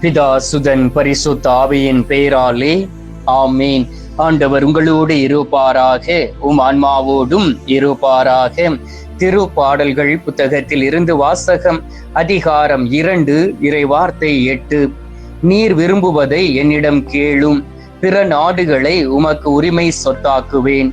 பிதா சுதன் பரிசுத்த ஆவியின் பெயராலே ஆமீன். ஆண்டவர் உங்களோடு இருப்பாராக உம் ஆன்மாவோடும் இருப்பாராக. திருப்பாடல்கள் புத்தகத்தில் இருந்து வாசகம் அதிகாரம் இரண்டு இறை வார்த்தை எட்டு. நீர் விரும்புவதை என்னிடம் கேளும் பிற நாடுகளை உமக்கு உரிமை சொத்தாக்குவேன்.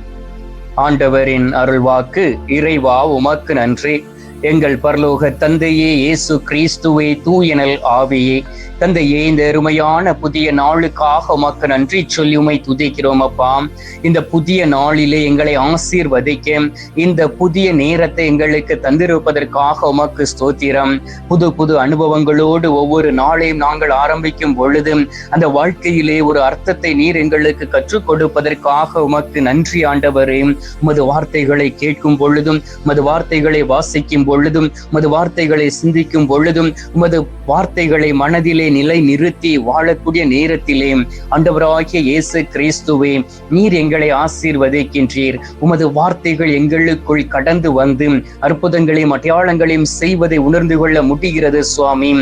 ஆண்டவரின் அருள்வாக்கு இறைவா உமக்கு நன்றி. எங்கள் பரலோக தந்தையே இயேசு கிறிஸ்துவே தூயனல் ஆவியே. தந்தையே இந்த அருமையான புதிய நாளுக்காக உமக்கு நன்றி சொல்லி உமை துதிக்கிறோம் அப்பா. இந்த புதிய நாளிலே எங்களை ஆசீர்வதிக்க இந்த புதிய நேரத்தை எங்களுக்கு தந்திருப்பதற்காக உமக்கு ஸ்தோத்திரம். புது புது அனுபவங்களோடு ஒவ்வொரு நாளையும் நாங்கள் ஆரம்பிக்கும் பொழுது அந்த வாழ்க்கையிலே ஒரு அர்த்தத்தை நீர் எங்களுக்கு கற்றுக் கொடுப்பதற்காக உமக்கு நன்றி ஆண்டவரே. உமது வார்த்தைகளை கேட்கும் பொழுதும் உமது வார்த்தைகளை வாசிக்கும் பொழுதும் உமது வார்த்தைகளை சிந்திக்கும் பொழுதும் உமது வார்த்தைகளை மனதிலே நிலை நிறுத்தி வாழக்கூடிய நேரத்திலே அண்டவராகிய இயேசு கிறிஸ்துவே நீர் எங்களை ஆசீர்வதிக்கின்றீர். உமது வார்த்தைகள் எங்களுக்குள் கடந்து வந்து அற்புதங்களையும் அடையாளங்களையும் செய்வதை உணர்ந்து கொள்ள முடிகிறது சுவாமி.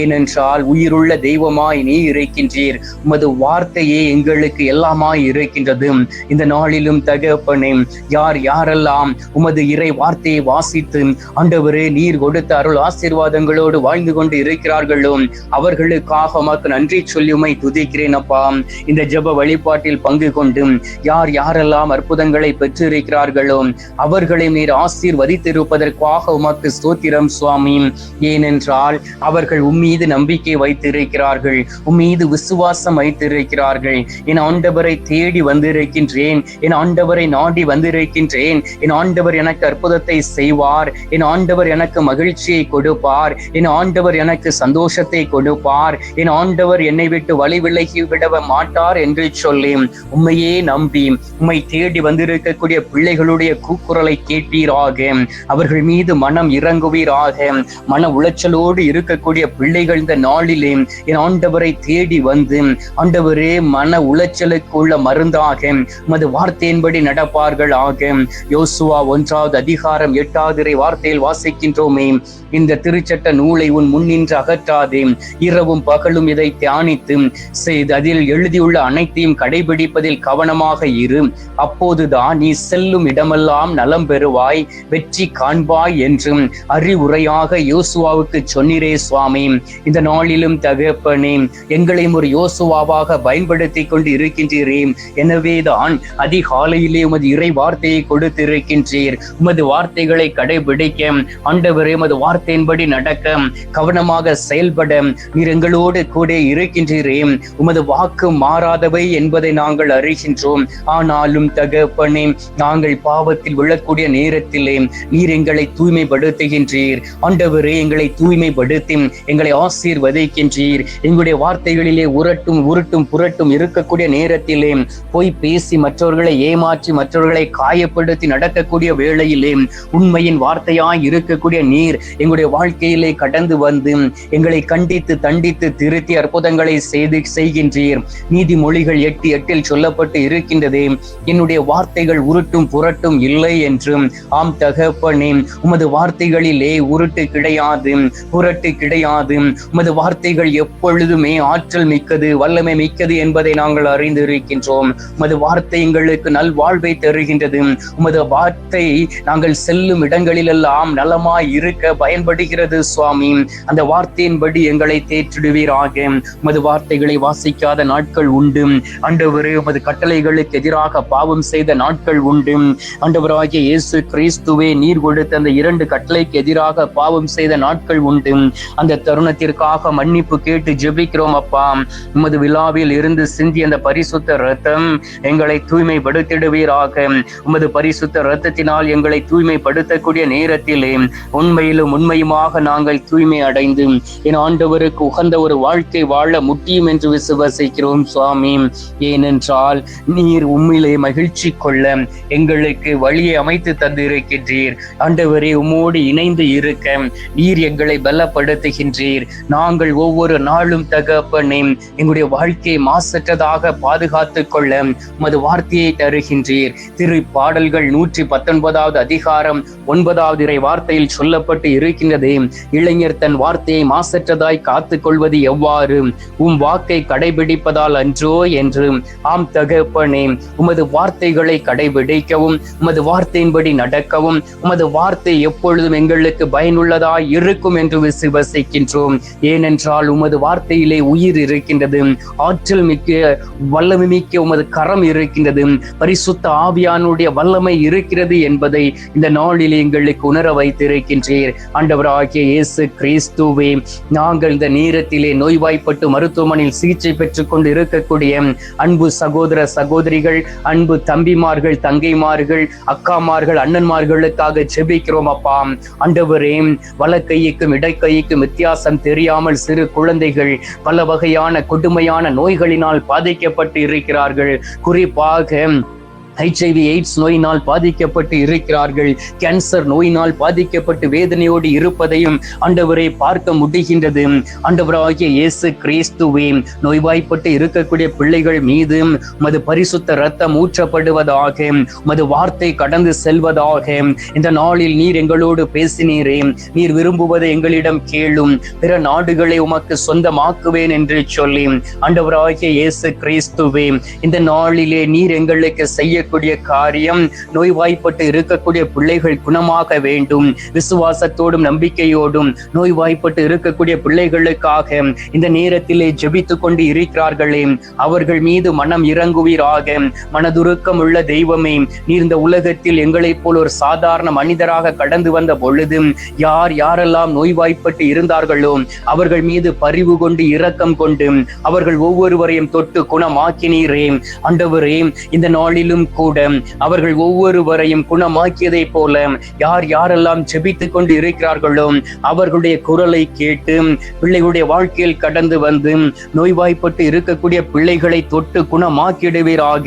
ஏனென்றால் உயிருள்ள தெய்வமாய் நீ இருக்கின்றீர். உமது வார்த்தையே எங்களுக்கு எல்லாமாய் இருக்கின்றது. இந்த நாளிலும் தகப்பனே யார் யாரெல்லாம் உமது இறை வார்த்தையை வாசித்து ஆண்டவரே நீர் கொடுத்த அருள் ஆசீர்வாதங்களோடு வாழ்ந்து கொண்டு இருக்கிறார்களோ அவர்கள் அவர்களுக்காக உமக்கு நன்றி சொல்லி உமை துதிக்கிறேன் அப்பா. இந்த ஜப வழிபாட்டில் பங்கு கொண்டு யார் யாரெல்லாம் அற்புதங்களை பெற்றிருக்கிறார்களோ அவர்களை நீர் ஆசீர்வதித்திருப்பதற்காக உமக்கு ஸ்தோத்திரம் சுவாமி. ஏனென்றால் அவர்கள் உம்மீது நம்பிக்கை வைத்திருக்கிறார்கள் உம்மீது விசுவாசம் வைத்திருக்கிறார்கள். என் ஆண்டவரை தேடி வந்திருக்கின்றேன் என் ஆண்டவரை நாடி வந்திருக்கின்றேன். என் ஆண்டவர் எனக்கு அற்புதத்தை செய்வார் என் ஆண்டவர் எனக்கு மகிழ்ச்சியை கொடுப்பார் என் ஆண்டவர் எனக்கு சந்தோஷத்தை கொடுப்பார். என் ஆண்டவர் என்னை விட்டு வழி விலகி விட மாட்டார் என்று சொல்லி உண்மையே நம்பி உம்மை தேடி வந்திருக்கக்கூடிய பிள்ளைகளுடைய கூக்குரலை கேட்பீராக. அவர்கள் மீது மனம் இறங்குவீராக. மன உளைச்சலோடு இருக்கக்கூடிய பிள்ளைகள் இந்த நாளிலே என் ஆண்டவரை தேடி வந்து ஆண்டவரே மன உளைச்சலுக்கு உள்ள மருந்தாக உமது வார்த்தையின்படி நடப்பார்கள் ஆக. யோசுவா ஒன்றாவது அதிகாரம் எட்டாவது வார்த்தையில் வாசிக்கின்றோமே. இந்த திருச்சட்ட நூலை உன் முன்னின்று அகற்றாதே. இரவு இரவும் பகலும் இதை தியானித்து செய்து அதில் எழுதியுள்ள அனைத்தையும் கடைபிடிப்பதில் கவனமாக இரு. அப்போதுதான் நீ செல்லும் இடமெல்லாம் நலம் பெறுவாய் வெற்றி காண்பாய் என்றும் அறிவுரையாக யோசுவாவுக்கு சொன்னிரே சுவாமி. இந்த நாளிலும் தகப்பனே எங்களையும் ஒரு யோசுவாவாக பயன்படுத்தி கொண்டு இருக்கின்றீரே. எனவேதான் அதிகாலையிலே உமது இறை வார்த்தையை கொடுத்திருக்கின்றீர். உமது வார்த்தைகளை கடைபிடிக்க ஆண்டவரே உமது வார்த்தையின்படி நடக்க கவனமாக செயல்பட நீர் எங்களோடு கூட இருக்கின்றீரே உமது வாக்கு மாறாதவை என்பதை நாங்கள் அறிகின்றோம். ஆனாலும் தகப்பனே நாங்கள் பாவத்தில் விழக்கூடிய நேரத்திலே நீர் எங்களை தூய்மைப்படுத்துகின்றீர். ஆண்டவரே எங்களை தூய்மைப்படுத்தி எங்களை ஆசீர்வதிக்கின்றீர். எங்களுடைய வார்த்தைகளிலே உரட்டும் உருட்டும் புரட்டும் இருக்கக்கூடிய நேரத்திலே போய் பேசி மற்றவர்களை ஏமாற்றி மற்றவர்களை காயப்படுத்தி நடக்கக்கூடிய வேளையிலே உண்மையின் வார்த்தையாய் இருக்கக்கூடிய நீர் எங்களுடைய வாழ்க்கையிலே கடந்து வந்து எங்களை கண்டித்து தண்டி தண்டித்து திருத்தி அற்புதங்களை செய்து செய்கின்றீர். நீதிமொழிகள் எட்டு எட்டில் சொல்லப்பட்டு இருக்கின்றது. என்னுடைய வார்த்தைகள் உருட்டும் புரட்டும் இல்லை என்றும். ஆம் தகப்பனே உமது வார்த்தைகளிலே உருட்டு கிடையாது புரட்டு கிடையாது. உமது வார்த்தைகள் எப்பொழுதுமே ஆற்றல் மிக்கது வல்லமை மிக்கது என்பதை நாங்கள் அறிந்திருக்கின்றோம். உமது வார்த்தை எங்களுக்கு நல்வாழ்வை தருகின்றது. உமது வார்த்தை நாங்கள் செல்லும் இடங்களிலெல்லாம் நலமாய் இருக்க பயன்படுகிறது சுவாமி. அந்த வார்த்தையின்படி எங்களை தேற்று தேற்றிடுவீராக உமது வார்த்தைகளை வாசிக்காத நாட்கள் உண்டு. ஆண்டவரே உமது கட்டளைகளுக்கு எதிராக பாவம் செய்த நாட்கள் உண்டு. ஆண்டவராகிய இயேசு கிறிஸ்துவே நீர் கொடுத்த அந்த இரண்டு கட்டளைக்கு எதிராக பாவம் செய்த நாட்கள் உண்டு. அந்த தருணத்திற்காக மன்னிப்பு கேட்டு ஜெபிக்கிறோம் அப்பா. உமது விழாவில் இருந்து சிந்திய அந்த பரிசுத்த ரத்தம் எங்களை தூய்மைப்படுத்திடுவீராக. உமது பரிசுத்த ரத்தத்தினால் எங்களை தூய்மைப்படுத்தக்கூடிய நேரத்திலே உண்மையிலும் உண்மையுமாக நாங்கள் தூய்மை அடைந்து. என் ஆண்டவருக்கு உகந்த ஒரு வாழ்க்கை வாழ முடியும் என்று விசுவசிக்கிறோம் சுவாமி. ஏனென்றால் நீர் உண்மையிலே மகிழ்ச்சி கொள்ள எங்களுக்கு வழியை அமைத்து தந்திருக்கின்றீர். ஆண்டவரே உம்மோடு இணைந்து இருக்க நீர் எங்களை பலப்படுத்துகின்றீர். நாங்கள் ஒவ்வொரு நாளும் தகப்பனே எங்களுடைய வாழ்க்கையை மாசற்றதாக பாதுகாத்துக் கொள்ள உமது வார்த்தையை தருகின்றீர். திரு பாடல்கள் நூற்றி பத்தொன்பதாவது அதிகாரம் ஒன்பதாவது இறை வார்த்தையில் சொல்லப்பட்டு இருக்கின்றதே. இளைஞர் தன் வார்த்தையை மாசற்றதாய் காத்து கொள்வது எவ்வாறு? உம் வாக்கை கடைபிடிப்பதால் அன்றோ என்று. ஆம் தகப்பனே உமது வார்த்தைகளை கடைபிடிக்கவும் உமது வார்த்தையின்படி நடக்கவும் உமது வார்த்தை எப்பொழுதும் எங்களுக்கு பயனுள்ளதாய் இருக்கும் என்று விசுவசிக்கின்றோம். ஏனென்றால் உமது வார்த்தையிலே உயிர் இருக்கின்றது ஆற்றல் மிக்க வல்லமை மிக்க உமது கரம் இருக்கின்றது பரிசுத்த ஆவியானுடைய வல்லமை இருக்கிறது என்பதை இந்த நாளில் எங்களுக்கு உணர வைத்திருக்கின்றீர். ஆண்டவராகிய இயேசு கிறிஸ்துவே நாங்கள் இந்த நேரத்திலே நோய்வாய்ப்பட்டு மருத்துவமனையில் சிகிச்சை பெற்றுக் கொண்டு இருக்கக்கூடிய அன்பு சகோதர சகோதரிகள் அன்பு தம்பிமார்கள் தங்கைமார்கள் அக்காமார்கள் அண்ணன்மார்களுக்காக ஜெபிக்கிறோம் அப்பா. அண்டவரே வலக்கைக்கும் இடக்கைக்கும் வித்தியாசம் தெரியாமல் சிறு குழந்தைகள் பல வகையான கொடுமையான நோய்களினால் பாதிக்கப்பட்டு இருக்கிறார்கள். குறிப்பாக ஹெச்ஐவி எய்ட்ஸ் நோயினால் பாதிக்கப்பட்டு இருக்கிறார்கள். கேன்சர் நோயினால் பாதிக்கப்பட்டு வேதனையோடு இருப்பதையும் ஆண்டவரை பார்க்க முடிகின்றது. ஆண்டவராகிய இயேசு கிறிஸ்துவே நோய்வாய்ப்பட்டு இருக்கக்கூடிய பிள்ளைகள் மீது மது பரிசுத்த ரத்தம் ஊற்றப்படுவதாக மது வார்த்தை கடந்து செல்வதாக இந்த நாளில் நீர் எங்களோடு பேசினீரே. நீர் விரும்புவதை எங்களிடம் கேளும். பிற நாடுகளை உமக்கு சொந்தமாக்குவேன் என்று சொல்லி ஆண்டவராகிய இயேசு கிறிஸ்துவே இந்த நாளிலே நீர் எங்களுக்கு செய்ய செய்யக்கூடிய காரியம் நோய்வாய்ப்பட்டு இருக்கக்கூடிய பிள்ளைகள் குணமாக வேண்டும். விசுவாசத்தோடும் நம்பிக்கையோடும் நோய்வாய்ப்பட்டு இருக்கக்கூடிய பிள்ளைகளுக்காக இந்த நேரத்திலே ஜெபித்துக் கொண்டு இருக்கிறார்களே. அவர்கள் மீது மனம் இறங்குவீராக. மனதுருக்கம் உள்ள தெய்வமே நீர் இந்த உலகத்தில் எங்களைப் போல் ஒரு சாதாரண மனிதராக கடந்து வந்த பொழுது யார் யாரெல்லாம் நோய்வாய்ப்பட்டு இருந்தார்களோ அவர்கள் மீது பரிவு கொண்டு இரக்கம் கொண்டு அவர்கள் ஒவ்வொருவரையும் தொட்டு குணமாக்கினீரே. ஆண்டவரே இந்த நாளிலும் கூட அவர்கள் ஒவ்வொருவரையும் குணமாக்கியதை போல யார் யாரெல்லாம் ஜெபித்து கொண்டு இருக்கிறார்களோ அவர்களுடைய குரலை கேட்டு பிள்ளைகளுடைய வாழ்க்கையில் கடந்து வந்து நோய்வாய்ப்பட்டு இருக்கக்கூடிய பிள்ளைகளை தொட்டு குணமாக்கிடுவீராக.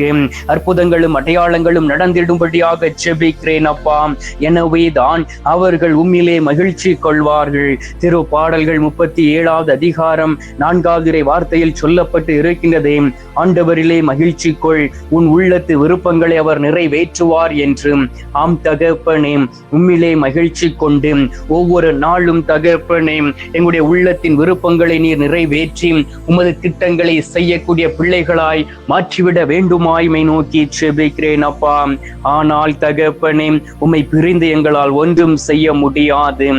அற்புதங்களும் அடையாளங்களும் நடந்திடும்படியாக ஜெபிக்கிறேன் அப்பா. எனவே தான் அவர்கள் உம்மிலே மகிழ்ச்சி கொள்வார்கள். திரு பாடல்கள் முப்பத்தி ஏழாவது அதிகாரம் நான்காவது வார்த்தையில் சொல்லப்பட்டு இருக்கின்றதே. ஆண்டவரிலே மகிழ்ச்சி கொள். உன் உள்ளத்து விருப்பம் விருப்பங்களை அவர் நிறைவேற்றுவார் என்று ஆம் தகப்பனே உம்மிலே மகிழ்ச்சி கொண்டு ஒவ்வொரு நாளும் தகப்பனே எங்களுடைய உள்ளத்தின் விருப்பங்களை நீர் நிறைவேற்றி உமது திட்டங்களை செய்யக்கூடிய பிள்ளைகளாய் மாற்றிவிட வேண்டுமாய்மை நோக்கி செபிக்கிறேன் அப்பா. ஆனால் தகப்பனே உம்மை பிரிந்து எங்களால் ஒன்றும் செய்ய முடியாது.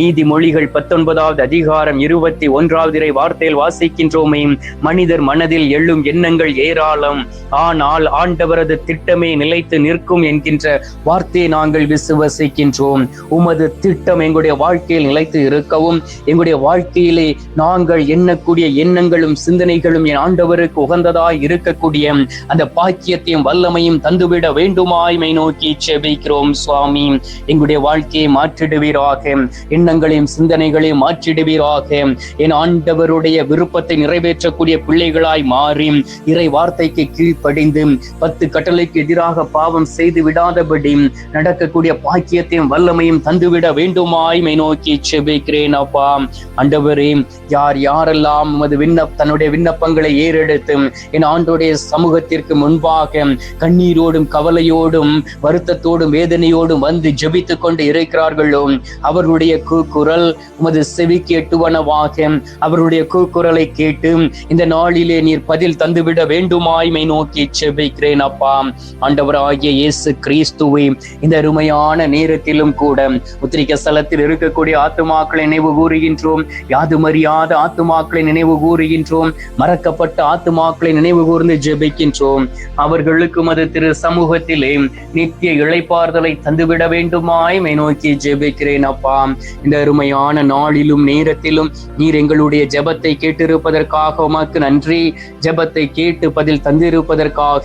நீதிமொழிகள் பத்தொன்பதாவது அதிகாரம் இருபத்தி ஒன்றாவது இறை வார்த்தையில் வாசிக்கின்றோமே மனிதர் மனதில் எழும் எண்ணங்கள் ஏராளம். ஆனால் ஆண்டவரது திட்டம் நிலைத்து நிற்கும் என்கின்ற வார்த்தையை நாங்கள் விசுவசிக்கின்றோம். உமது திட்டம் எங்களுடைய வாழ்க்கையில் நிலைத்து இருக்கவும் எங்களுடைய வாழ்க்கையிலே நாங்கள் எண்ணக்கூடிய எண்ணங்களும் சிந்தனைகளும் என் ஆண்டவருக்கு உகந்ததாய் இருக்கக்கூடிய அந்த பாக்கியத்தையும் வல்லமையும் தந்துவிட வேண்டுமாய்மை நோக்கி செபிக்கிறோம் சுவாமி. எங்களுடைய வாழ்க்கையை மாற்றிடுவீராக. எண்ணங்களையும் சிந்தனைகளையும் மாற்றிடுவீராக. என் ஆண்டவருடைய விருப்பத்தை நிறைவேற்றக்கூடிய பிள்ளைகளாய் மாறி இறை வார்த்தைக்கு கீழ்ப்படிந்து பத்து கட்டளைக்கு எதிராக பாவம் செய்து விடாதபடி நடக்கக்கூடிய பாக்கியத்தையும் வல்லமையும் தந்துவிட வேண்டுமாய்மை நோக்கி செபிக்கிறேன் அப்பா. அண்டவரே யார் யாரெல்லாம் உமது விண்ணப் தன்னுடைய விண்ணப்பங்களை ஏறெடுத்து என் ஆண்டோடைய சமூகத்திற்கு முன்பாக கண்ணீரோடும் கவலையோடும் வருத்தத்தோடும் வேதனையோடும் வந்து ஜெபித்துக் கொண்டு இருக்கிறார்களோ அவர்களுடைய கூக்குரல் உமது செவிக்கு எட்டுவனவாக அவருடைய கூக்குரலை கேட்டு இந்த நாளிலே நீர் பதில் தந்துவிட வேண்டுமாய்மை நோக்கி செபிக்கிறேன் அப்பா. ஆண்டவராகிய இயேசு கிறிஸ்துவை இந்த அருமையான நேரத்திலும் கூட உத்திரிக்க ஸ்தலத்தில் இருக்கக்கூடிய ஆத்துமாக்களை நினைவு கூறுகின்றோம். யாதுமறியாத ஆத்துமாக்களை நினைவு கூறுகின்றோம். மறக்கப்பட்ட ஆத்துமாக்களை நினைவு கூர்ந்து ஜெபிக்கின்றோம். அவர்களுக்கு மது திரு சமூகத்திலே நித்திய இழைப்பார்தலை தந்துவிட வேண்டுமாய் மை நோக்கி ஜெபிக்கிறேன் அப்பா. இந்த அருமையான நாளிலும் நேரத்திலும் நீர் எங்களுடைய ஜெபத்தை கேட்டிருப்பதற்காக உமக்கு நன்றி. ஜெபத்தை கேட்டு பதில் தந்திருப்பதற்காக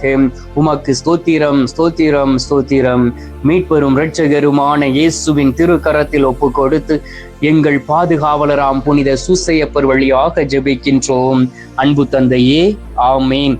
உமக்கு ஸ்தோத்திரம் ஸ்தோத்திரம் ஸ்தோத்திரம். மீட்பெரும் இரட்சகருமான இயேசுவின் திருக்கரத்தில் ஒப்பு கொடுத்து எங்கள் பாதுகாவலராம் புனித சூசையப்பர் வழியாக ஜெபிக்கின்றோம். அன்பு தந்தையே ஆமேன்.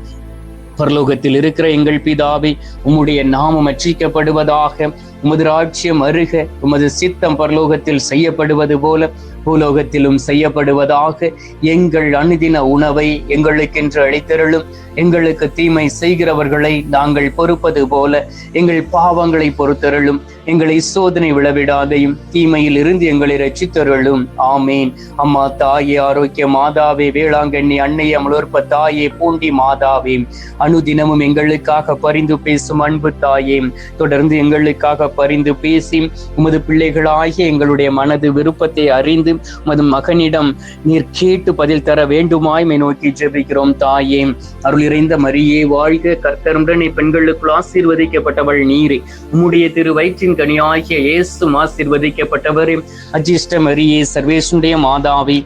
பரலோகத்தில் இருக்கிற எங்கள் பிதாவை உம்முடைய நாமம் அச்சிக்கப்படுவதாக உமது ராஜ்யம் அருக உமது சித்தம் பரலோகத்தில் செய்யப்படுவது போல பூலோகத்திலும் செய்யப்படுவதாக எங்கள் அனுதின உணவை எங்களுக்கென்று அழைத்தருளும் எங்களுக்கு தீமை செய்கிறவர்களை நாங்கள் பொறுப்பது போல எங்கள் பாவங்களை பொறுத்தருளும். எங்களை சோதனை விழவிடாதையும் தீமையில் இருந்து எங்களை ரச்சித்தருளும் ஆமேன். அம்மா தாயே ஆரோக்கிய மாதாவே வேளாங்கண்ணி அன்னை அமலோற்ப தாயே பூண்டி மாதாவே. அனுதினமும் எங்களுக்காக பரிந்து பேசும் அன்பு தாயே. தொடர்ந்து எங்களுக்காக பரிந்து பேசி உமது பிள்ளைகளாகிய எங்களுடைய மனது விருப்பத்தை அறிந்து உமது மகனிடம் நீர் கேட்டு பதில் தர வேண்டுமாய் மை நோக்கி ஜெபிக்கிறோம் தாயே. அருள் இறைந்த மரியே வாழ்க கர்த்தருடனே பெண்களுக்குள் ஆசீர்வதிக்கப்பட்டவள் நீரே. உம்முடைய திரு வயிற்றின் கனியாகிய இயேசும் ஆசீர்வதிக்கப்பட்டவரே. அஜிஷ்ட மரியே சர்வேஷனுடைய மாதாவி